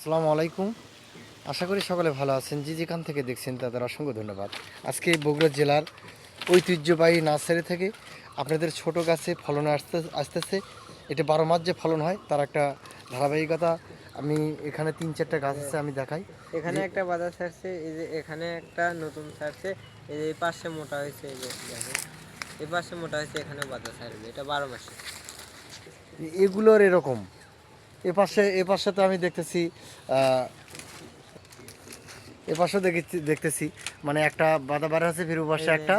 আসসালামু আলাইকুম। আশা করি সকলে ভালো আছেন। যে যেখান থেকে দেখছেন তাদের অসংখ্য ধন্যবাদ। আজকে বগুড়া জেলার ঐতিহ্যবাহী নার্সারি থেকে আপনাদের ছোট গাছে ফলন আসতে আসতেছে। এটা বারো মাস যে ফলন হয় তার একটা ধারাবাহিকতা আমি এখানে তিন চারটা গাছ আছে আমি দেখাই। এখানে একটা বাজার ছাড়ছে এই যে এখানে একটা নতুন ছাড়ছে এই যে এই পাশে মোটা হয়েছে এই যে এই পাশে মোটা হয়েছে এখানে বাজার ছাড়বে এটা বারো মাসে। এগুলোর এরকম। এ পাশে এ পাশে তো আমি দেখতেছি আহ, এ পাশে দেখেছি দেখতেছি মানে একটা বাদা আছে ফির পাশে একটা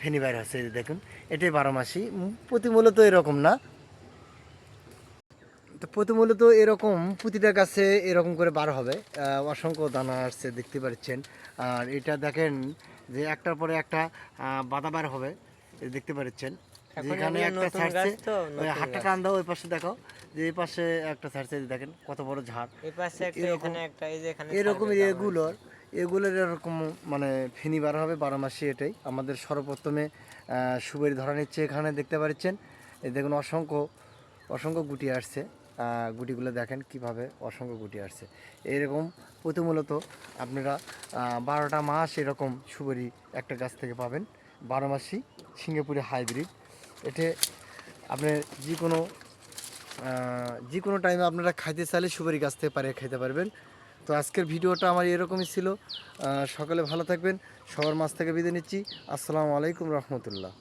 ফেনে আছে। বাইর দেখুন এটাই বারো মাসি প্রতি মূলত এরকম না তো প্রতি মূলত এরকম প্রতিটা গাছে এরকম করে বার হবে আহ, অসংখ্য দানা আসছে দেখতে পাচ্ছেন আর এটা দেখেন যে একটার পরে একটা আহ, বাদা বার হবে দেখতে পাচ্ছেন যেখানে একটা ছাড়ছে হাতটা গাছ। দাও ওই পাশে দেখো যে এই পাশে একটা ছাড়ছে এই দেখেন কত বড় ঝাড়। এই পাশে একটা এখানে একটা এই যে এখানে এরকম এগুলোর এগুলোর এরকম মানে ফেনি বার হবে বারো মাসে এটাই। আমাদের সর্বপ্রথমে সুবেরি ধরা নিচ্ছে এখানে দেখতে পাচ্ছেন? এই দেখুন অসংখ্য অসংখ্য গুটি আসছে। গুটিগুলো দেখেন কীভাবে অসংখ্য গুটি আসছে। এরকম প্রতি মূলত আপনারা বারোটা মাস এরকম সুবেরি একটা গাছ থেকে পাবেন। বারো মাসি সিঙ্গাপুরি হাইব্রিড। এতে আপনি যে কোনো যে কোনো টাইমে আপনারা খাইতে চাইলে সুপারি গাছ থেকে পারে খাইতে পারবেন। তো আজকের ভিডিওটা আমার এরকমই ছিল। সকালে ভালো থাকবেন। সবার মাছ থেকে বিদায় নিচ্ছি। আসসালামু আলাইকুম রহমতুল্লাহ।